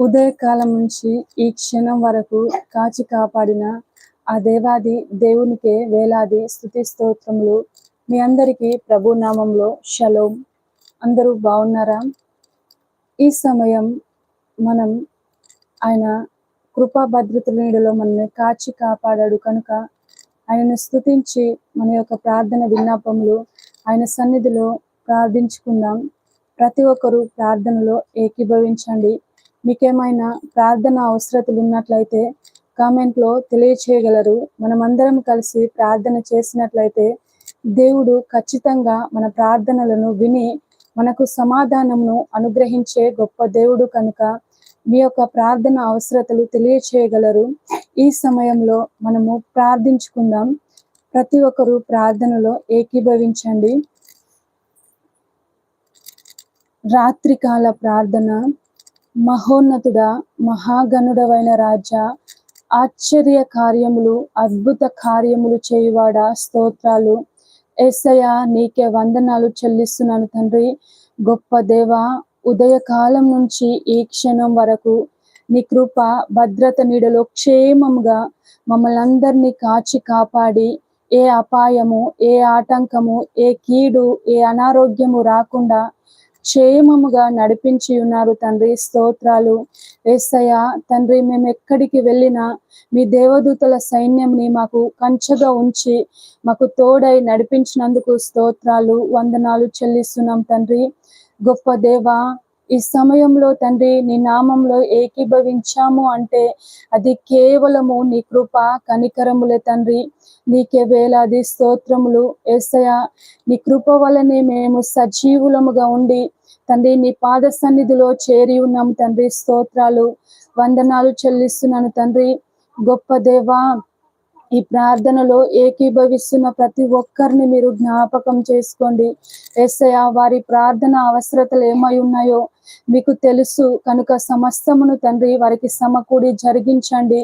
ఉదయకాలం నుంచి ఈ క్షణం వరకు కాచి కాపాడిన ఆ దేవాది దేవునికే వేలాది స్థుతి స్తోత్రములు. మీ అందరికీ ప్రభు నామంలో షలోం. అందరూ బాగున్నారా? ఈ సమయం మనం ఆయన కృపా భద్రత నీడలో మనల్ని కాచి కాపాడాడు కనుక ఆయనను స్తుతించి మన యొక్క ప్రార్థన విన్నపములు ఆయన సన్నిధిలో ప్రార్థించుకుందాం. ప్రతి ఒక్కరూ ప్రార్థనలో ఏకీభవించండి. మీకేమైనా ప్రార్థన అవసరతలు ఉన్నట్లయితే కామెంట్లో తెలియచేయగలరు. మనమందరం కలిసి ప్రార్థన చేసినట్లయితే దేవుడు ఖచ్చితంగా మన ప్రార్థనలను విని మనకు సమాధానమును అనుగ్రహించే గొప్ప దేవుడు కనుక మీ యొక్క ప్రార్థన అవసరతలు తెలియచేయగలరు. ఈ సమయంలో మనము ప్రార్థించుకుందాం. ప్రతి ఒక్కరూ ప్రార్థనలో ఏకీభవించండి. రాత్రికాల ప్రార్థన. మహోన్నతుడా మహాగణుడవైన రాజా ఆశ్చర్య కార్యములు అద్భుత కార్యములు చేయువాడా స్తోత్రాలు. ఏసయ్య నీకే వందనాలు చెల్లిస్తున్నాను తండ్రి. గొప్ప దేవ ఉదయకాలం నుంచి ఈ క్షణం వరకు నీ కృప భద్రత నీడలో క్షేమంగా మమ్మల్ని అందరినీ కాచి కాపాడి ఏ అపాయము ఏ ఆటంకము ఏ కీడు ఏ అనారోగ్యము రాకుండా క్షేమముగా నడిపించి ఉన్నారు తండ్రి. స్తోత్రాలు. ఏసయ్య తండ్రి మేము ఎక్కడికి వెళ్ళినా మీ దేవదూతల సైన్యంని మాకు కంచగా ఉంచి మాకు తోడై నడిపించినందుకు స్తోత్రాలు వందనాలు చెల్లిస్తున్నాం తండ్రి. గొప్ప దేవ ఈ సమయంలో తండ్రి నీ నామంలో ఏకీభవించాము అంటే అది కేవలము నీ కృప కనికరములే తండ్రి. నీకే వేలాది స్తోత్రములు. ఏసయ నీ కృప వలనే మేము సజీవులముగా ఉండి తండ్రి నీ పాద సన్నిధిలో చేరి ఉన్నాము తండ్రి. స్తోత్రాలు వందనాలు చెల్లిస్తున్నాను తండ్రి. గొప్ప దేవా ఈ ప్రార్థనలో ఏకీభవిస్తున్న ప్రతి ఒక్కరిని మీరు జ్ఞాపకం చేసుకోండి. ఎస్ఐ వారి ప్రార్థన అవసరతలు ఏమై ఉన్నాయో మీకు తెలుసు. కనుక సమస్తమును తండ్రి వారికి సమకూడి జరిగించండి.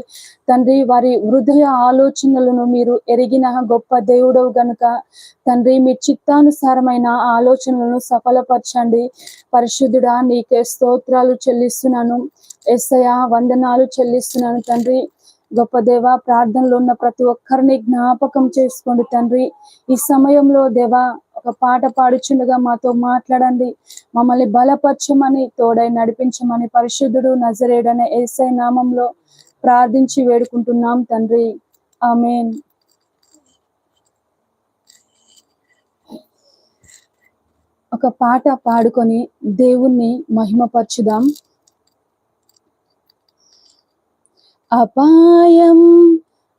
తండ్రి వారి హృదయ ఆలోచనలను మీరు ఎరిగిన గొప్ప దేవుడవు గనుక తండ్రి మీ చిత్తానుసారమైన ఆలోచనలను సఫలపరచండి. పరిశుద్ధుడా నీకే స్తోత్రాలు చెల్లిస్తున్నాను. ఎస్ఐ వందనాలు చెల్లిస్తున్నాను తండ్రి. గొప్ప దేవ ప్రార్థనలో ఉన్న ప్రతి ఒక్కరిని జ్ఞాపకం చేసుకోండి తండ్రి. ఈ సమయంలో దేవా ఒక పాట పాడుచుండగా మాతో మాట్లాడండి. మమ్మల్ని బలపరచమని తోడై నడిపించమని పరిశుద్ధుడు నజరేడనే ఏసై నామంలో ప్రార్థించి వేడుకుంటున్నాం తండ్రి. ఆమెన్. ఒక పాట పాడుకొని దేవుణ్ణి మహిమపరచుదాం. అపాయం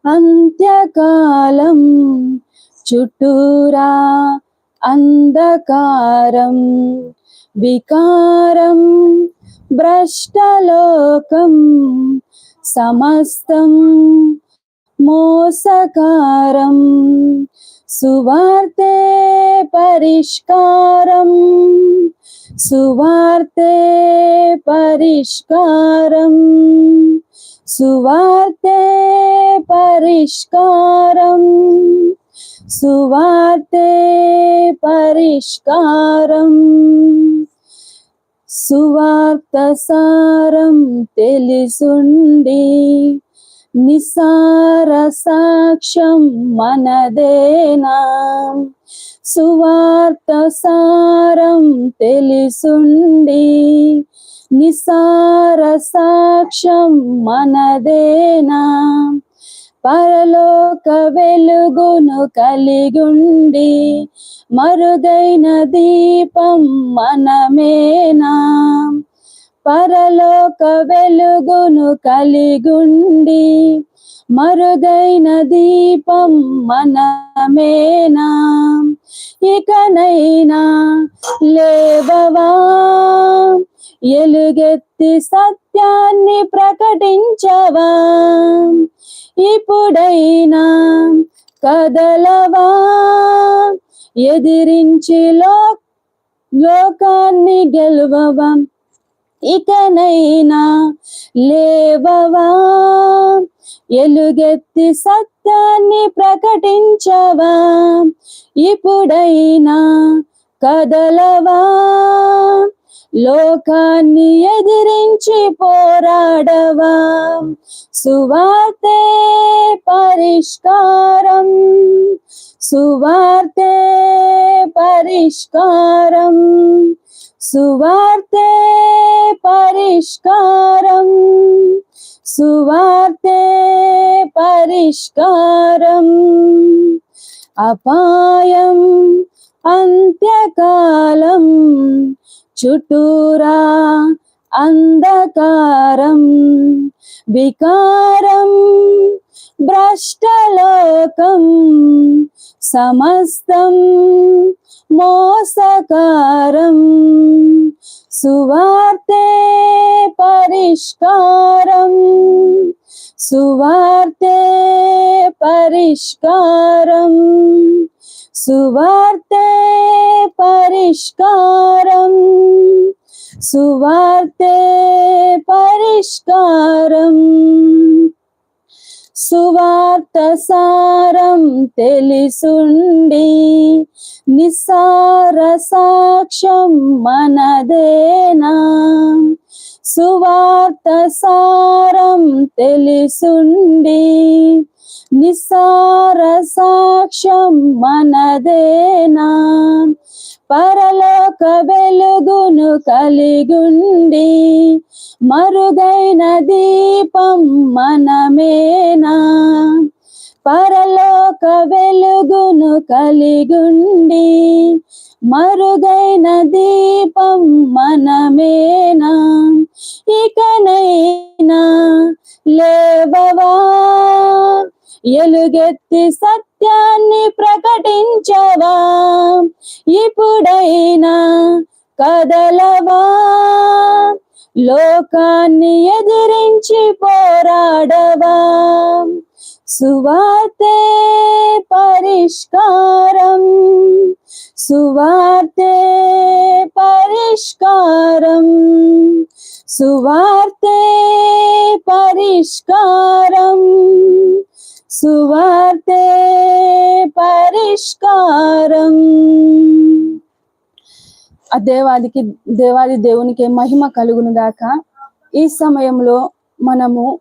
అంత్యకాలం చుట్టూరా అంధకారం వికారం భ్రష్టలోకం సమస్తం మోసకారం సువార్తే పరిష్కారం సువార్తే పరిష్కారం సువార్తే పరిష్కారం సువార్తే పరిష్కారం. సువార్త సారం తెలిసుండి నిసార సాక్ష్యం మనదేనా? సువార్త సారం తెలిసుండి. నిసార సాక్ష్యం మనదేనా? పరలోక వెలుగును కలిగుండి. మరుగైన దీపం మనమేనా? పరలోక వెలుగును కలిగుండి మరుదైన దీపం మనమేనా? ఇకనైనా లేవవా? ఎలుగెత్తి సత్యాన్ని ప్రకటించవా? ఇప్పుడైనా కదలవా? ఎదిరించి లోకాన్ని గెలువవా? ఇకనైనా లేవవా? ఎలుగెత్తి సత్యాన్ని ప్రకటించవా? ఇప్పుడైనా కదలవా? లోకాన్ని ఎదిరించి పోరాడవా? సువార్తే పరిష్కారం. సువార్తే పరిష్కారం. సువార్తే పరిష్కారం. సువార్తే పరిష్కారం. అపాయం అంత్యకాలం. చుట్టూరా అంధకారం వికారం భ్రష్టలోకం సమస్తం మోసకారం సువార్తే పరిష్కారం సువార్తే పరిష్కారం. సువార్తే పరిష్కారం. సువార్తే పరిష్కారం. సువార్త సారం తెలిసుండి నిస్సార సాక్ష్యం మనదేనా? సువార్త సారం తెలిసుండి నిస్సార సాక్ష్యం మనదేనా? పరలోక వెలుగును కలిగుండి మరుగైన దీపం మనమేనా? పరలోక వెలుగును కలిగుండి మరుగైన దీపం మనమేనా? ఇకనైనా లేబవా ఎలుగెత్తి సత్యాన్ని ప్రకటించవా? ఇప్పుడైనా కదలవా? లోకాన్ని ఎదిరించి పోరాడవా? సువార్తే పరిష్కారం. సువార్తే పరిష్కారం. సువార్తే పరిష్కారం. సువార్తే పరిష్కారం. ఆ దేవాదికి దేవాది దేవునికి మహిమ కలుగును దాకా ఈ సమయంలో మనము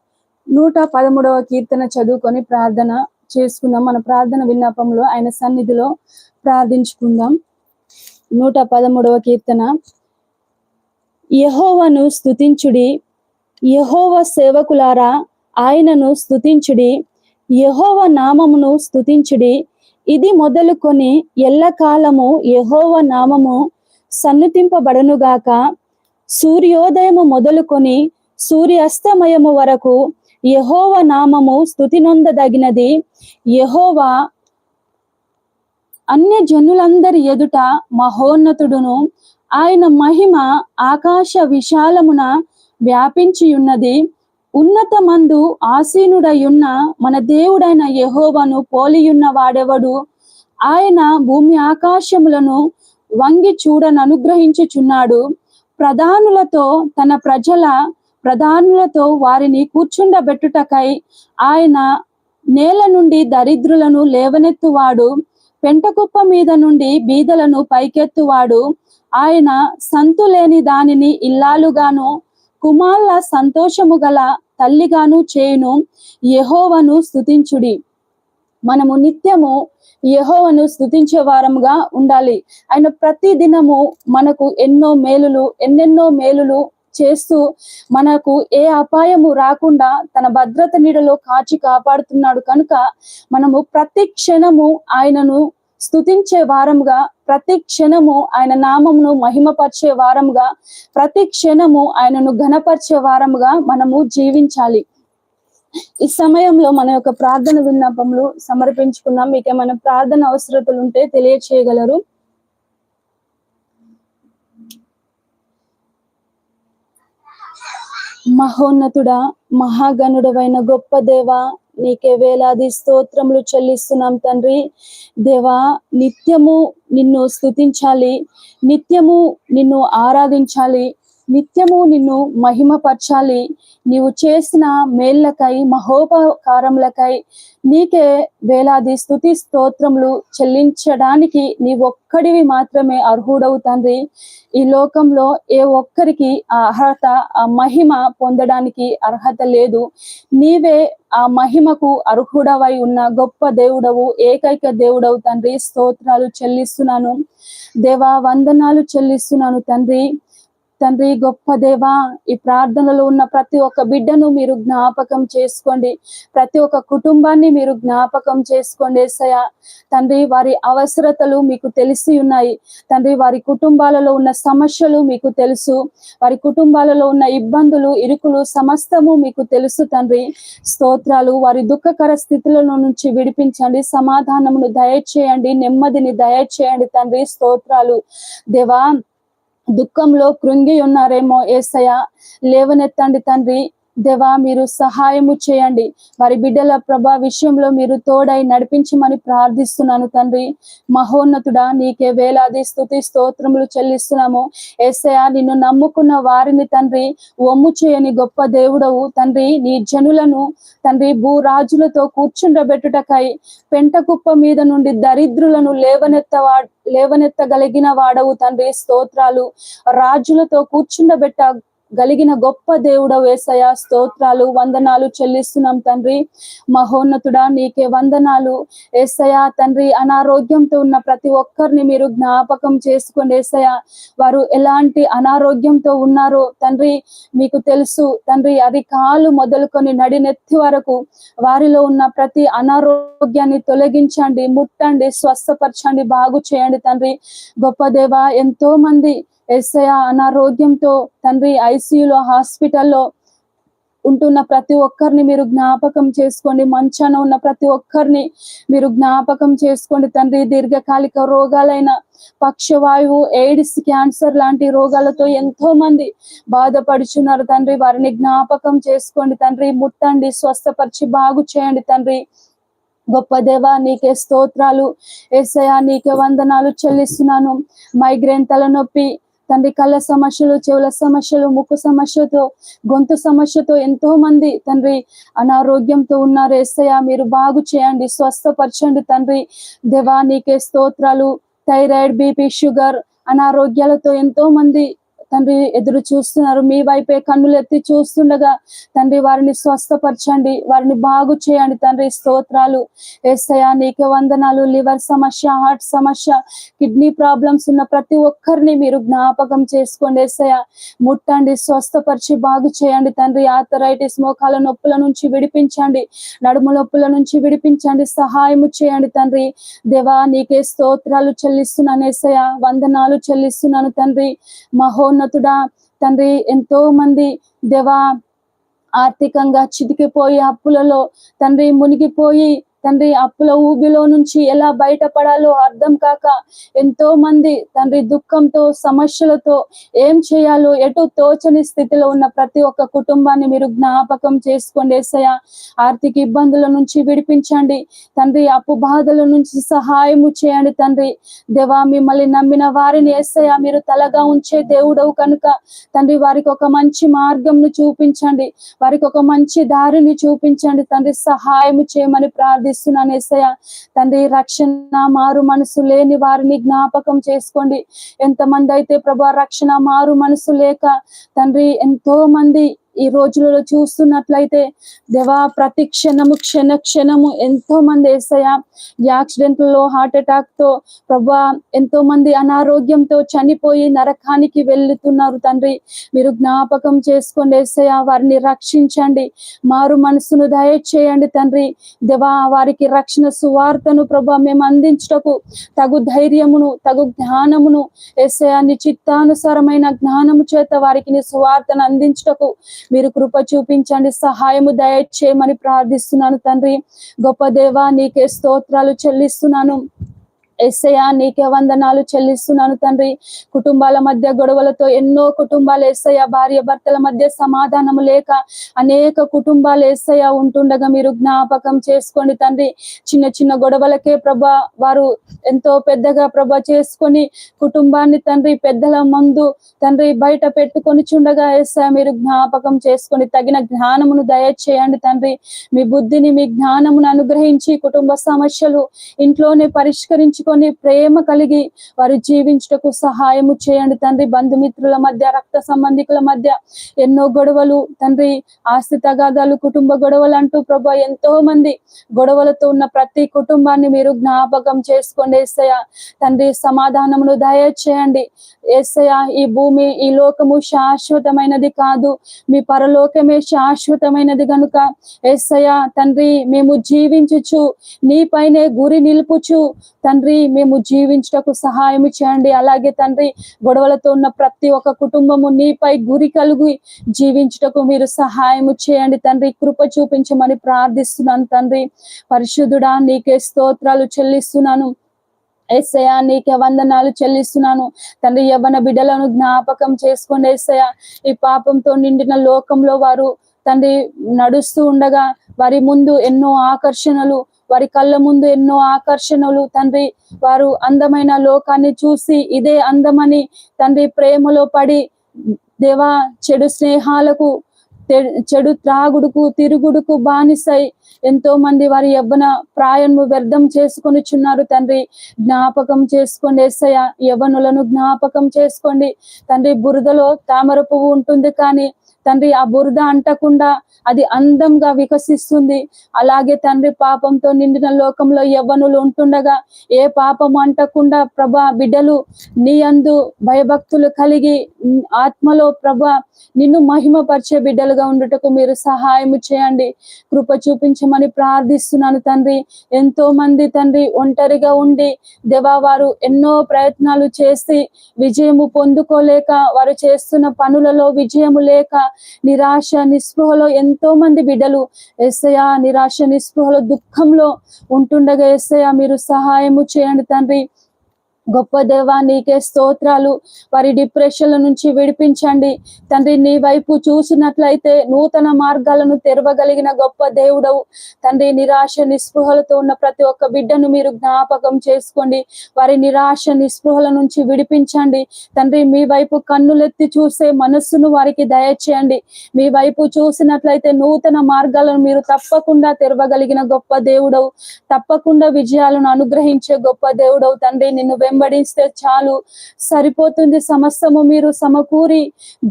నూట పదమూడవ కీర్తన చదువుకొని ప్రార్థన చేసుకుందాం. మన ప్రార్థన విన్నపంలో ఆయన సన్నిధిలో ప్రార్థించుకుందాం. నూట పదమూడవ కీర్తన. యహోవను స్తుతించుడి. యహోవ సేవకులారా ఆయనను స్తుతించుడి. యహోవ నామమును స్తుతించుడి. ఇది మొదలుకొని ఎల్లకాలము యహోవ నామము సన్నుతింపబడనుగాక సూర్యోదయము మొదలుకొని సూర్యాస్తమయము వరకు యహోవ నామము స్థుతి నొందదగినది యహోవా అన్య జనులందరి ఎదుట మహోన్నతుడును. ఆయన మహిమ ఆకాశ విశాలమున వ్యాపించి ఉన్నత మందు ఆసీనుడయున్న మన దేవుడైన యహోవను పోలియున్న వాడెవడు? ఆయన భూమి ఆకాశములను వంగి చూడను అనుగ్రహించుచున్నాడు. ప్రధానులతో తన ప్రజల ప్రధానులతో వారిని కూర్చుండబెట్టుటకై ఆయన నేల నుండి దరిద్రులను లేవనెత్తువాడు. పెంటకుప్ప మీద నుండి బీదలను పైకెత్తువాడు. ఆయన సంతులేని దానిని ఇల్లాలుగాను కుమార్ల సంతోషము గల తల్లిగాను చేయును యహోవను స్తుతించుడి. మనము నిత్యము యహోవను స్థుతించే వారముగా ఉండాలి. ఆయన ప్రతి దినము మనకు ఎన్నో మేలులు ఎన్నెన్నో మేలులు చేస్తూ మనకు ఏ అపాయము రాకుండా తన భద్రత నీడలో కాచి కాపాడుతున్నాడు. కనుక మనము ప్రతి క్షణము ఆయనను స్తుతించే వారముగా ప్రతి క్షణము ఆయన నామమును మహిమపరిచే వారముగా ప్రతి క్షణము ఆయనను ఘనపరిచే వారముగా మనము జీవించాలి. ఈ సమయంలో మన యొక్క ప్రార్థన విన్నపములు సమర్పించుకుందాం మీకు ఏమైనా ప్రార్థన అవసరతలు ఉంటే తెలియచేయగలరు. మహోన్నతుడా మహాగణుడవైన గొప్ప దేవ నీకే వేలాది స్తోత్రములు చెల్లిస్తున్నాం తండ్రి. దేవా నిత్యము నిన్ను స్తుతించాలి నిత్యము నిన్ను ఆరాధించాలి నిత్యము నిన్ను మహిమపరచాలి. నీవు చేసిన మేళ్ళకై మహోపకారములకై నీకే వేలాది స్థుతి స్తోత్రములు చెల్లించడానికి నీ ఒక్కడివి మాత్రమే అర్హుడవు తండ్రి. ఈ లోకంలో ఏ ఒక్కరికి ఆ అర్హత ఆ మహిమ పొందడానికి అర్హత లేదు. నీవే ఆ మహిమకు అర్హుడవై ఉన్న గొప్ప దేవుడవు ఏకైక దేవుడవు తండ్రి. స్తోత్రాలు చెల్లిస్తున్నాను. దేవా వందనాలు చెల్లిస్తున్నాను తండ్రి. తండ్రి గొప్ప దేవా ఈ ప్రార్థనలో ఉన్న ప్రతి ఒక్క బిడ్డను మీరు జ్ఞాపకం చేసుకోండి. ప్రతి ఒక్క కుటుంబాన్ని మీరు జ్ఞాపకం చేసుకోండి ఏసయ్య. తండ్రి వారి అవసరతలు మీకు తెలిసి ఉన్నాయి. తండ్రి వారి కుటుంబాలలో ఉన్న సమస్యలు మీకు తెలుసు. వారి కుటుంబాలలో ఉన్న ఇబ్బందులు ఇరుకులు సమస్తము మీకు తెలుసు తండ్రి. స్తోత్రాలు వారి దుఃఖకర స్థితులను నుంచి విడిపించండి. సమాధానమును దయచేయండి. నెమ్మదిని దయచేయండి తండ్రి. స్తోత్రాలు. దేవా దుఃఖంలో కృంగి ఉన్నారేమో ఏసయ లేవనెత్తండి తండ్రి. దేవా మీరు సహాయము చేయండి. వారి బిడ్డల ప్రభా విషయంలో మీరు తోడై నడిపించమని ప్రార్థిస్తున్నాను తండ్రి. మహోన్నతుడా నీకే వేలాది స్థుతి స్తోత్రములు చెల్లిస్తున్నాము. ఏసయ నిన్ను నమ్ముకున్న వారిని తండ్రి ఒమ్ము చేయని గొప్ప దేవుడవు. తండ్రి నీ జనులను తండ్రి భూరాజులతో కూర్చుండబెట్టుటకై పెంట కుప్ప మీద నుండి దరిద్రులను లేవనెత్తవా లేవనెత్తగలిగిన వాడవు తండ్రి. స్తోత్రాలు రాజులతో కూర్చుండబెట్ట గలిగిన గొప్ప దేవుడ వేసయ స్తోత్రాలు వందనాలు చెల్లిస్తున్నాం తండ్రి. మహోన్నతుడా నీకే వందనాలు. ఏసయ తండ్రి అనారోగ్యంతో ఉన్న ప్రతి ఒక్కరిని మీరు జ్ఞాపకం చేసుకోండి ఏసయ వారు ఎలాంటి అనారోగ్యంతో ఉన్నారో తండ్రి మీకు తెలుసు. తండ్రి అది కాలు మొదలుకొని నడినెత్తి వరకు వారిలో ఉన్న ప్రతి అనారోగ్యాన్ని తొలగించండి ముట్టండి స్వస్థపరచండి బాగు చేయండి తండ్రి. గొప్ప దేవ ఎంతో మంది ఎస్ఐ అనారోగ్యంతో తండ్రి ఐసీయూలో హాస్పిటల్లో ఉంటున్న ప్రతి ఒక్కరిని మీరు జ్ఞాపకం చేసుకోండి. మంచాన ఉన్న ప్రతి ఒక్కరిని మీరు జ్ఞాపకం చేసుకోండి. తండ్రి దీర్ఘకాలిక రోగాలైన పక్షవాయువు ఎయిడ్స్ క్యాన్సర్ లాంటి రోగాలతో ఎంతో మంది బాధపడుచున్నారు. తండ్రి వారిని జ్ఞాపకం చేసుకోండి. తండ్రి ముట్టండి స్వస్థపరిచి బాగు చేయండి. తండ్రి గొప్ప దేవ నీకే స్తోత్రాలు. ఏసయా నీకే వందనాలు చెల్లిస్తున్నాను. మైగ్రేన్ తలనొప్పి తండ్రి కళ్ళ సమస్యలు చెవుల సమస్యలు ముక్కు సమస్యతో గొంతు సమస్యతో ఎంతో మంది తండ్రి అనారోగ్యంతో ఉన్నారు. ఎస్సయ్య మీరు బాగు చేయండి స్వస్థపరచండి తండ్రి. దేవా నీకే స్తోత్రాలు. థైరాయిడ్ బీపీ షుగర్ అనారోగ్యాలతో ఎంతో మంది తండ్రి ఎదురు చూస్తున్నారు. మీ వైపే కన్నులు ఎత్తి చూస్తుండగా తండ్రి వారిని స్వస్థపరచండి. వారిని బాగు చేయండి తండ్రి. స్తోత్రాలు. ఏసయ నీకే వందనాలు. లివర్ సమస్య హార్ట్ సమస్య కిడ్నీ ప్రాబ్లమ్స్ ఉన్న ప్రతి ఒక్కరిని మీరు జ్ఞాపకం చేసుకోండి. ఏసయ ముట్టండి స్వస్థపరిచి బాగు చేయండి తండ్రి. ఆథరైటిస్ మోకాల నొప్పుల నుంచి విడిపించండి. నడుము నొప్పుల నుంచి విడిపించండి. సహాయము చేయండి తండ్రి. దేవా నీకే స్తోత్రాలు చెల్లిస్తున్నాను. ఏసయ వందనాలు చెల్లిస్తున్నాను తండ్రి. మహోన్నతుడా తండ్రి ఎంతో మంది దేవా ఆర్థికంగా చితికిపోయి అప్పులలో తండ్రి మునిగిపోయి తండ్రి అప్పుల ఊబిలో నుంచి ఎలా బయటపడాలో అర్థం కాక ఎంతో మంది తండ్రి దుఃఖంతో సమస్యలతో ఏం చేయాలో ఎటు తోచని స్థితిలో ఉన్న ప్రతి ఒక్క కుటుంబాన్ని మీరు జ్ఞాపకం చేసుకోండి ఏసయ ఆర్థిక ఇబ్బందుల నుంచి విడిపించండి. తండ్రి అప్పు బాధల నుంచి సహాయము చేయండి తండ్రి. దేవా మిమ్మల్ని నమ్మిన వారిని ఏసయ మీరు తలగా ఉంచే దేవుడవు కనుక తండ్రి వారికి ఒక మంచి మార్గంను చూపించండి. వారికి ఒక మంచి దారిని చూపించండి తండ్రి. సహాయము చేయమని ప్రార్థిస్తున్నాను ఎస్ఐ తండ్రి రక్షణ మారు మనసు లేని వారిని జ్ఞాపకం చేసుకోండి. ఎంతమంది అయితే ప్రభా రక్షణ మారు మనసు లేక తండ్రి ఎంతో మంది ఈ రోజులలో చూస్తున్నట్లయితే దేవా ప్రతి క్షణము క్షణ క్షణము ఎంతో మంది ఏసయ యాక్సిడెంట్లలో హార్ట్ అటాక్తో ప్రభా ఎంతో మంది అనారోగ్యంతో చనిపోయి నరకానికి వెళ్తున్నారు తండ్రి. మీరు జ్ఞాపకం చేసుకోండి ఏసయ వారిని రక్షించండి. మారు మనసును దయచేయండి తండ్రి. దేవా వారికి రక్షణ సువార్తను ప్రభా మేము అందించుటకు తగు ధైర్యమును తగు జ్ఞానమును ఏసయ చిత్తానుసారమైన జ్ఞానము చేత వారికి నీ సువార్తను అందించుటకు మీరు కృప చూపించండి సహాయము దయచేయమని ప్రార్థిస్తున్నాను తండ్రి. గొప్ప దేవా నీకే స్తోత్రాలు చెల్లిస్తున్నాను. ఎస్సయా నీకే వందనాలు చెల్లిస్తున్నాను తండ్రి. కుటుంబాల మధ్య గొడవలతో ఎన్నో కుటుంబాలు ఎస్సయ్య భార్య భర్తల మధ్య సమాధానం లేక అనేక కుటుంబాలు ఎస్సయ్య ఉంటుండగా మీరు జ్ఞాపకం చేసుకోండి తండ్రి. చిన్న చిన్న గొడవలకే ప్రభా వారు ఎంతో పెద్దగా ప్రభ చేసుకొని కుటుంబాన్ని తండ్రి పెద్దల ముందు తండ్రి బయట పెట్టుకొని చుండగా ఎస్సా మీరు జ్ఞాపకం చేసుకొని తగిన జ్ఞానమును దయచేయండి తండ్రి. మీ బుద్ధిని మీ జ్ఞానమును అనుగ్రహించి కుటుంబ సమస్యలు ఇంట్లోనే పరిష్కరించి పరిష్కరించుకొని ప్రేమ కలిగి వారు జీవించుటకు సహాయము చేయండి తండ్రి. బంధుమిత్రుల మధ్య రక్త సంబంధికుల మధ్య ఎన్నో గొడవలు తండ్రి. ఆస్తి తగాదాలు కుటుంబ గొడవలు అంటూ ప్రభా ఎంతో మంది గొడవలతో ఉన్న ప్రతి కుటుంబాన్ని మీరు జ్ఞాపకం చేసుకోండి ఏసయ తండ్రి సమాధానమును దయచేయండి. ఏసయ ఈ భూమి ఈ లోకము శాశ్వతమైనది కాదు. మీ పరలోకమే శాశ్వతమైనది గనుక ఏసయ్య తండ్రి మేము జీవించుచు నీపైనే గురి నిలుపుచు తండ్రి మేము జీవించుటకు సహాయం చేయండి. అలాగే తండ్రి గొడవలతో ఉన్న ప్రతి ఒక్క కుటుంబము నీపై గురి కలిగి జీవించుటకు మీరు సహాయము చేయండి. తండ్రి కృప చూపించమని ప్రార్థిస్తున్నాను తండ్రి. పరిశుద్ధుడా నీకే స్తోత్రాలు చెల్లిస్తున్నాను. ఏసయ్య నీకే వందనాలు చెల్లిస్తున్నాను. తండ్రి యవ్వన బిడ్డలను జ్ఞాపకం చేసుకోండి ఏసయ్య. ఈ పాపంతో నిండిన లోకంలో వారు తండ్రి నడుస్తూ ఉండగా వారి ముందు ఎన్నో ఆకర్షణలు వారి కళ్ళ ముందు ఎన్నో ఆకర్షణలు. తండ్రి వారు అందమైన లోకాన్ని చూసి ఇదే అందమని తండ్రి ప్రేమలో పడి దేవా చెడు స్నేహాలకు తె- చెడు త్రాగుడుకు తిరుగుడుకు బానిసై ఎంతో మంది వారి యవ్వన ప్రాయము వ్యర్థం చేసుకొని చున్నారు తండ్రి. జ్ఞాపకం చేసుకోండి ఎస్సయ యవ్వనులను జ్ఞాపకం చేసుకోండి. తండ్రి బురదలో తామర పువ్వు ఉంటుంది కానీ తండ్రి ఆ బురద అంటకుండా అది అందంగా వికసిస్తుంది. అలాగే తండ్రి పాపంతో నిండిన లోకంలో యవ్వనులు ఉంటుండగా ఏ పాపం అంటకుండా ప్రభా బిడ్డలు నీ అందు భయభక్తులు కలిగి ఆత్మలో ప్రభా నిన్ను మహిమపరిచే బిడ్డలుగా ఉండుటకు మీరు సహాయం చేయండి. కృప చూపించమని ప్రార్థిస్తున్నాను తండ్రి. ఎంతో మంది తండ్రి ఒంటరిగా ఉండి దేవా వారు ఎన్నో ప్రయత్నాలు చేసి విజయము పొందుకోలేక వారు చేస్తున్న పనులలో విజయము లేక నిరాశ నిస్పృహలో ఎంతో మంది బిడ్డలు ఎస్సయ నిరాశ నిస్పృహలో దుఃఖంలో ఉంటుండగా ఎస్సయ మీరు సహాయము చేయండి తండ్రి. గొప్ప దేవా నీకే స్తోత్రాలు. వారి డిప్రెషన్ల నుంచి విడిపించండి. తండ్రి నీ వైపు చూసినట్లయితే నూతన మార్గాలను తెరవగలిగిన గొప్ప దేవుడవు. తండ్రి నిరాశ నిస్పృహలతో ఉన్న ప్రతి ఒక్క బిడ్డను మీరు జ్ఞాపకం చేసుకోండి. వారి నిరాశ నిస్పృహల నుంచి విడిపించండి. తండ్రి మీ వైపు కన్నులెత్తి చూసే మనస్సును వారికి దయచేయండి. మీ వైపు చూసినట్లయితే నూతన మార్గాలను మీరు తప్పకుండా తెరవగలిగిన గొప్ప దేవుడవు. తప్పకుండా విజయాలను అనుగ్రహించే గొప్ప దేవుడవు. తండ్రి నిన్ను వెంబడిస్తే చాలు. సరిపోతుంది సమస్తము మీరు సమకూరి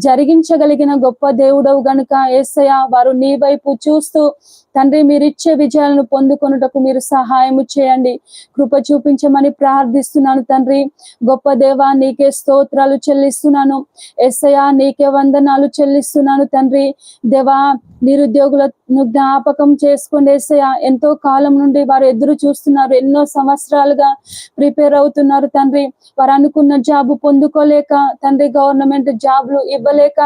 జరిగించగలిగిన గొప్ప దేవుడవు గనుక ఏసయ వారు నీ వైపు చూస్తూ తండ్రి మీరు ఇచ్చే విజయాలను పొందుకొనుటకు మీరు సహాయము చేయండి. కృప చూపించమని ప్రార్థిస్తున్నాను తండ్రి. గొప్ప దేవా నీకే స్తోత్రాలు చెల్లిస్తున్నాను. ఎస్సయా నీకే వందనాలు చెల్లిస్తున్నాను తండ్రి. దేవా నిరుద్యోగులను జ్ఞాపకం చేసుకోండి ఏసయ్య. ఎంతో కాలం నుండి వారు ఎదురు చూస్తున్నారు. ఎన్నో సంవత్సరాలుగా ప్రిపేర్ అవుతున్నారు తండ్రి వారు అనుకున్న జాబ్ పొందుకోలేక తండ్రి గవర్నమెంట్ జాబ్లు ఇవ్వలేక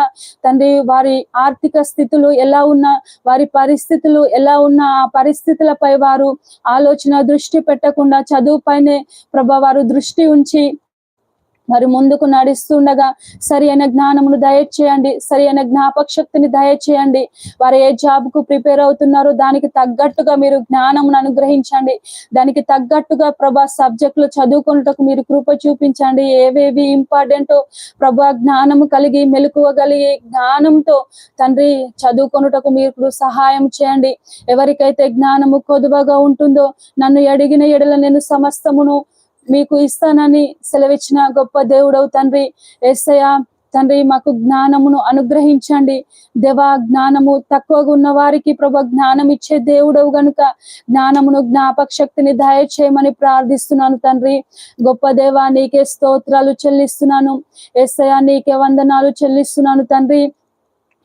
తండ్రి వారి ఆర్థిక స్థితులు ఎలా ఉన్నా వారి పరిస్థితులు ఎలా ఉన్నా ఆ పరిస్థితులపై వారు ఆలోచన దృష్టి పెట్టకుండా చదువుపైనే ప్రభా వారు దృష్టి ఉంచి మరి ముందుకు నడుస్తుండగా సరి అయిన జ్ఞానమును దయచేయండి. సరి అయిన జ్ఞాపక శక్తిని దయచేయండి. వారు ఏ జాబ్కు ప్రిపేర్ అవుతున్నారో దానికి తగ్గట్టుగా మీరు జ్ఞానమును అనుగ్రహించండి. దానికి తగ్గట్టుగా ప్రభా సబ్జెక్టులు చదువుకున్నటకు మీరు కృప చూపించండి. ఏవేవి ఇంపార్టెంటో ప్రభా జ్ఞానము కలిగి మెలకువ కలిగి జ్ఞానంతో తండ్రి చదువుకొనుటకు మీరు సహాయం చేయండి. ఎవరికైతే జ్ఞానము కొదువగా ఉంటుందో నన్ను అడిగిన ఎడల నేను సమస్తమును మీకు ఇస్తానని సెలవిచ్చిన గొప్ప దేవుడవు తండ్రి ఎస్సయ తండ్రి మాకు జ్ఞానమును అనుగ్రహించండి. దేవా జ్ఞానము తక్కువగా ఉన్న వారికి ప్రభ జ్ఞానం ఇచ్చే దేవుడవు గనుక జ్ఞానమును జ్ఞాపక శక్తిని దయచేయమని ప్రార్థిస్తున్నాను తండ్రి. గొప్ప దేవా నీకే స్తోత్రాలు చెల్లిస్తున్నాను. ఎస్సయ నీకే వందనాలు చెల్లిస్తున్నాను తండ్రి.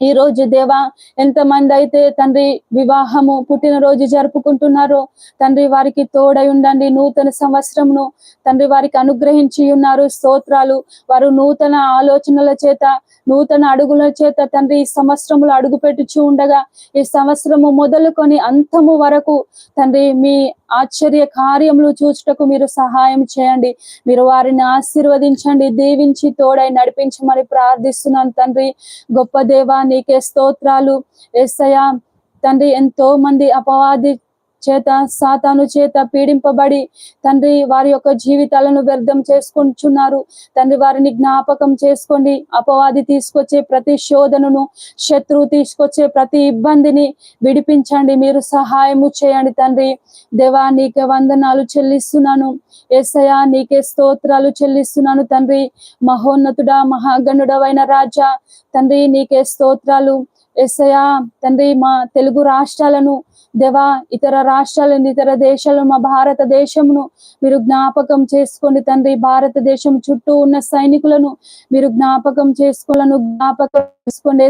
ఈ రోజు దేవా ఎంతమంది అయితే తండ్రి వివాహము పుట్టినరోజు జరుపుకుంటున్నారో తండ్రి వారికి తోడై ఉండండి. నూతన సంవత్సరమును తండ్రి వారికి అనుగ్రహించి ఉన్నారు. స్తోత్రాలు. వారు నూతన ఆలోచనల చేత నూతన అడుగుల చేత తండ్రి ఈ సంవత్సరములు అడుగు పెట్టుచూ ఉండగా ఈ సంవత్సరము మొదలుకొని అంతము వరకు తండ్రి మీ ఆశ్చర్య కార్యములు చూచుటకు మీరు సహాయం చేయండి. మీరు వారిని ఆశీర్వదించండి. దీవించి తోడై నడిపించమని ప్రార్థిస్తున్నాను తండ్రి. గొప్ప దేవాన్ని నీకే స్తోత్రాలు. ఎస్సయ తండ్రి ఎంతో మంది అపవాది చేత సాతాను చేత పీడింపబడి తండ్రి వారి యొక్క జీవితాలను వ్యర్థం చేసుకుంటున్నారు. తండ్రి వారిని జ్ఞాపకం చేసుకోండి. అపవాది తీసుకొచ్చే ప్రతి శోధనను శత్రువు తీసుకొచ్చే ప్రతి ఇబ్బందిని విడిపించండి. మీరు సహాయము చేయండి తండ్రి. దేవా నీకే వందనాలు చెల్లిస్తున్నాను. ఏసయా నీకే స్తోత్రాలు చెల్లిస్తున్నాను తండ్రి. మహోన్నతుడా మహాగణుడవైన రాజా తండ్రి నీకే స్తోత్రాలు. ఎస్ఐయా తండ్రి మా తెలుగు రాష్ట్రాలను దేవా ఇతర రాష్ట్రాలను ఇతర దేశాలను మా భారతదేశమును మీరు జ్ఞాపకం చేసుకోండి తండ్రి. భారతదేశం చుట్టూ ఉన్న సైనికులను మీరు జ్ఞాపకం చేసుకోవాలను జ్ఞాపకం చేసుకోండి.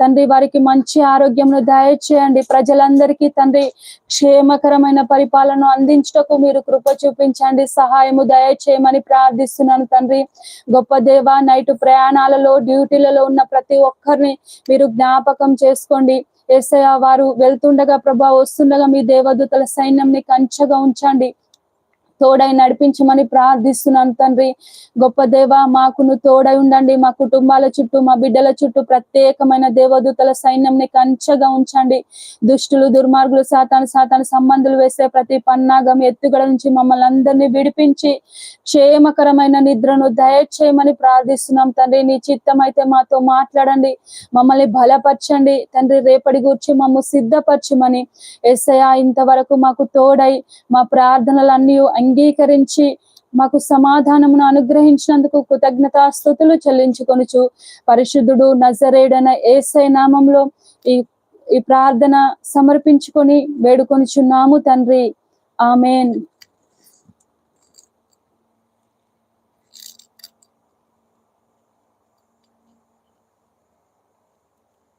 తండ్రి వారికి మంచి ఆరోగ్యమును దయచేయండి. ప్రజలందరికీ తండ్రి క్షేమకరమైన పరిపాలన అందించుటకు మీరు కృప చూపించండి. సహాయము దయచేయమని ప్రార్థిస్తున్నాను తండ్రి. గొప్ప దేవ నైట్ ప్రయాణాలలో డ్యూటీలలో ఉన్న ప్రతి ఒక్కరిని మీరు జ్ఞాపకం చేసుకోండి. ఏసయ వారు వెళ్తుండగా ప్రభా వస్తుండగా మీ దేవదూతల సైన్యంని కంచగా ఉంచండి. తోడై నడిపించమని ప్రార్థిస్తున్నాను తండ్రి. గొప్ప దేవ మాకును తోడై ఉండండి. మా కుటుంబాల చుట్టూ మా బిడ్డల చుట్టూ ప్రత్యేకమైన దేవదూతల సైన్యంని కంచగా ఉంచండి. దుష్టులు దుర్మార్గులు సాతాను సాతాను సంబంధులు వేసే ప్రతి పన్నాగం ఎత్తుగడ నుంచి మమ్మల్ని అందరినీ విడిపించి క్షేమకరమైన నిద్రను దయచేయమని ప్రార్థిస్తున్నాం తండ్రి. నీ చిత్తం అయితే మాతో మాట్లాడండి. మమ్మల్ని బలపరచండి. తండ్రి రేపటి గురించి మమ్మల్ని సిద్ధపరచమని ఎస్ఐ ఇంతవరకు మాకు తోడై మా ప్రార్థనలన్నీ అంగీకరించి మాకు సమాధానమును అనుగ్రహించినందుకు కృతజ్ఞతాస్థుతులు చెల్లించుకొనుచు పరిశుద్ధుడు నజరేడన ఏసై నామంలో ఈ ఈ ప్రార్థన సమర్పించుకొని వేడుకొనుచున్నాము తండ్రి. ఆమెన్.